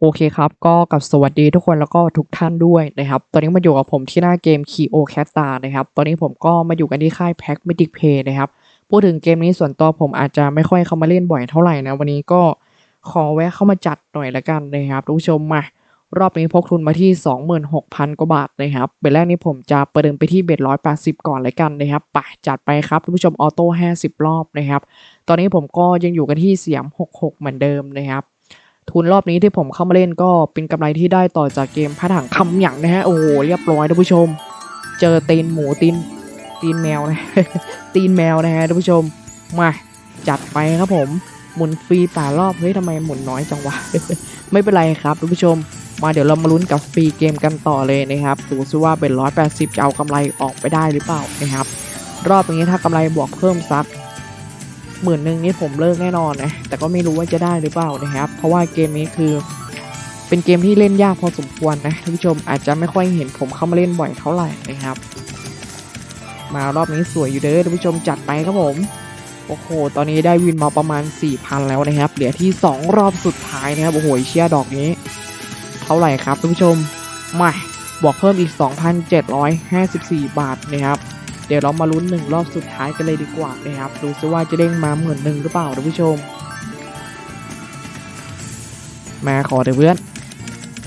โอเคครับ ก็กับสวัสดีทุกคนแล้วก็ทุกท่านด้วยนะครับ ตอนนี้มาอยู่กับผมที่หน้าเกม Keo Cat Star นะครับ ตอนนี้ผมก็มาอยู่กันที่ค่าย Pack Mythic Play นะครับ พูดถึงเกมนี้ส่วนตัวผมอาจจะไม่ค่อยเข้ามาเล่นบ่อยเท่าไหร่นะ วันนี้ก็ขอแวะเข้ามาจัดหน่อยละกันนะครับทุกผู้ชมมารอบนี้พกทุนมาที่ 26,000 กว่าบาทนะครับเบ็ดแรกนี้ผมจะประเดิมไปที่เบ็ด180 ก่อนเลยกันนะครับไปจัดไปครับทุกผู้ชมออโต้50 รอบนะครับ ตอนนี้ผมก็ยังอยู่กันที่เสียม 66 เหมือนเดิมนะครับ ทุนรอบนี้ที่ผมเข้ามาเล่นก็เป็นกำไรที่ได้ต่อจากเกมพระถังคำหยั่งนะฮะโอ้โหเรียบร้อยท่านผู้ชม เจอตีนหมูตีนตีนแมวนะตีนแมวนะฮะท่านผู้ชมมาจัดไปครับผมหมุนฟรีป่ารอบเฮ้ยทำไมหมุนน้อยจังวะไม่เป็นไรครับท่านผู้ชม มาเดี๋ยวเรามาลุ้นกับฟรีเกมกันต่อเลยนะครับดูซิว่าเป็น 180 จะเอากำไรออกไปได้หรือเปล่านะครับรอบนี้ถ้ากำไรบวกเพิ่มสัก หมื่นหนึ่งนี่ผมเลิกแน่นอนนะ แต่ก็ไม่รู้ว่าจะได้หรือเปล่านะครับ เพราะว่าเกมนี้คือ เป็นเกมที่เล่นยากพอสมควรนะท่านผู้ชมอาจจะไม่ค่อยเห็นผมเข้ามาเล่นบ่อยเท่าไหร่นะครับ มารอบนี้สวยอยู่เด้อท่านผู้ชมจัดไปครับผมโอ้โห ตอนนี้ได้วินมาประมาณ 4,000 แล้วนะครับ เหลือที่ 2 รอบสุดท้ายนะครับ โอ้โห เชียร์ดอกนี้ เท่าไหร่ครับท่านผู้ชม มาบวกเพิ่มอีก 2,754 บาทนะครับ เดี๋ยวเรามาลุ้นหนึ่งรอบสุดท้ายกันเลยดีกว่านะครับ ดูซิว่าจะเด้งมาเหมื่นหนึ่งหรือเปล่าท่านผู้ชม มาขอเถอะเพื่อน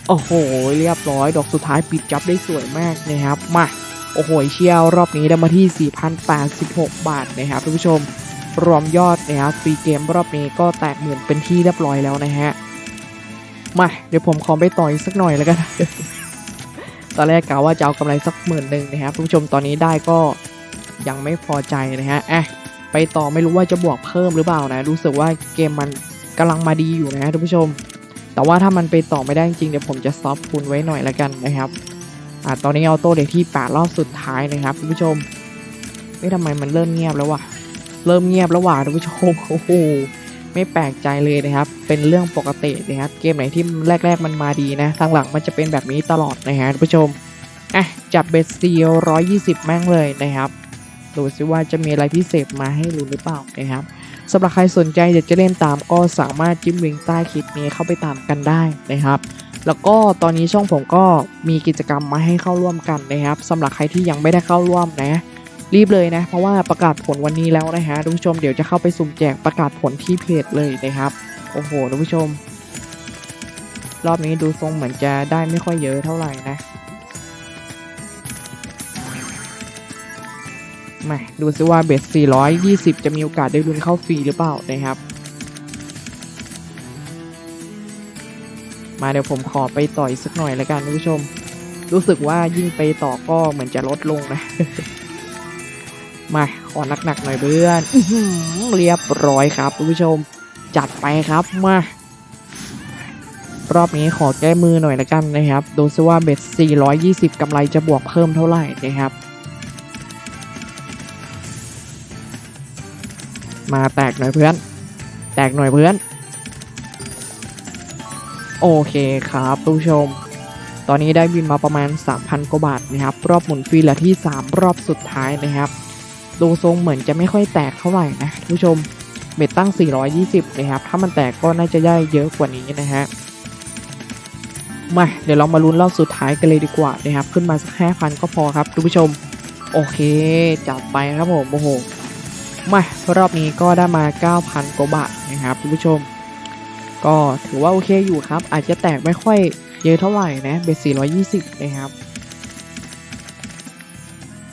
โอ้โห เรียบร้อย ดอกสุดท้ายปิดจับได้สวยมากนะครับ มา โอ้โห เชียวรอบนี้ได้มาที่ 4,086 บาทนะครับท่านผู้ชม รวมยอดนะครับฟรีเกมรอบนี้ก็แตกหมื่นเป็นที่เรียบร้อยแล้วนะฮะ มา เดี๋ยวผมขอไปต่อยสักหน่อยแล้วกัน ตอนแรกกะว่าจะเอากำไรสักหมื่นหนึ่งนะครับท่านผู้ชมตอนนี้ได้ก็ยังไม่พอใจนะฮะอะไปต่อไม่รู้ว่าจะบวกเพิ่มหรือเปล่านะรู้สึกว่าเกมมันกำลังมาดีอยู่นะฮะท่านผู้ชม แต่ว่าถ้ามันไปต่อไม่ได้จริงเดี๋ยวผมจะซอฟทุนไว้หน่อยแล้วกันนะครับอะตอนนี้เอาโต้เด็กที่8รอบสุดท้ายนะครับท่านผู้ชมไม่ทำไมมันเริ่มเงียบแล้ววะเริ่มเงียบแล้วว่ะท่านผู้ชมโอ้โห ไม่แปลกใจเลยนะครับ เป็นเรื่องปกตินะครับ เกมไหนที่แรก ๆ มันมาดีนะทางหลังมันจะเป็นแบบนี้ตลอดนะฮะท่านผู้ชมอะจับเบสซีร้อยยี่สิบแม่งเลยนะครับดูซิว่าจะมีอะไรพิเศษมาให้รู้หรือเปล่านะครับสำหรับใครสนใจอยากจะเล่นตามก็สามารถจิ้มลิงก์ใต้คลิปนี้เข้าไปตามกันได้นะครับ แล้วก็ตอนนี้ช่องผมก็มีกิจกรรมมาให้เข้าร่วมกันนะครับสำหรับใครที่ยังไม่ได้เข้าร่วมนะ รีบเลยนะ เพราะว่าประกาศผลวันนี้แล้วนะฮะทุกผู้ชมเดี๋ยวจะเข้าไปสุ่มแจกประกาศผลที่เพจเลยนะครับ โอ้โหทุกผู้ชม รอบนี้ดูทรงเหมือนจะได้ไม่ค่อยเยอะเท่าไหร่นะมาดูซิว่าเบส420 จะมีโอกาสได้ลุ้นเข้าฟรีหรือเปล่านะครับ มาเดี๋ยวผมขอไปต่อยสักหน่อยแล้วกันท่านผู้ชม รู้สึกว่ายิ่งไปต่อก็เหมือนจะลดลงนะ มาขอหนักๆหน่อยเพื่อนเรียบร้อยครับท่านผู้ชม จัดไปครับมารอบนี้ขอแก้มือหน่อยละกันนะครับ ดูซิว่าเบ็ด 420 กำไรจะบวกเพิ่มเท่าไหร่นะครับ มาแตกหน่อยเพื่อน แตกหน่อยเพื่อน โอเคครับทุกผู้ชม ตอนนี้ได้บินมาประมาณ 3,000 กว่าบาทนะครับ รอบหมุนฟรีเหลือที่ 3 รอบสุดท้ายนะครับ ดูทรงเหมือนจะไม่ค่อยแตกเท่าไหร่นะทุกผู้ชมเบ็ดตั้ง 420 นะครับ ถ้ามันแตกก็น่าจะได้เยอะกว่านี้นะฮะ มา เดี๋ยวเรามาลุ้นรอบสุดท้ายกันเลยดีกว่านะครับ ขึ้นมาสัก 5,000 ก็พอครับทุกผู้ชม โอเค จัดไปครับผม โอ้โห มา รอบนี้ก็ได้มา 9,000 กว่าบาทนะครับทุกผู้ชม ก็ถือว่าโอเคอยู่ครับ อาจจะแตกไม่ค่อยเยอะเท่าไหร่นะ เบส420 นะครับ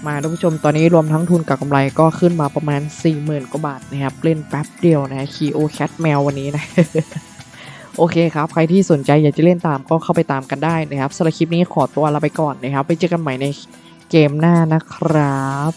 มาท่านผู้ชมตอนนี้รวมทั้งทุนกับกำไรก็ขึ้นมาประมาณ 40,000กว่าบาทนะครับ เล่นแป๊บเดียวนะคีโอแคทแมววันนี้นะ โอเคครับ ใครที่สนใจอยากจะเล่นตามก็เข้าไปตามกันได้นะครับสำหรับคลิปนี้ขอตัวลาไปก่อนนะครับ ไปเจอกันใหม่ในเกมหน้านะครับ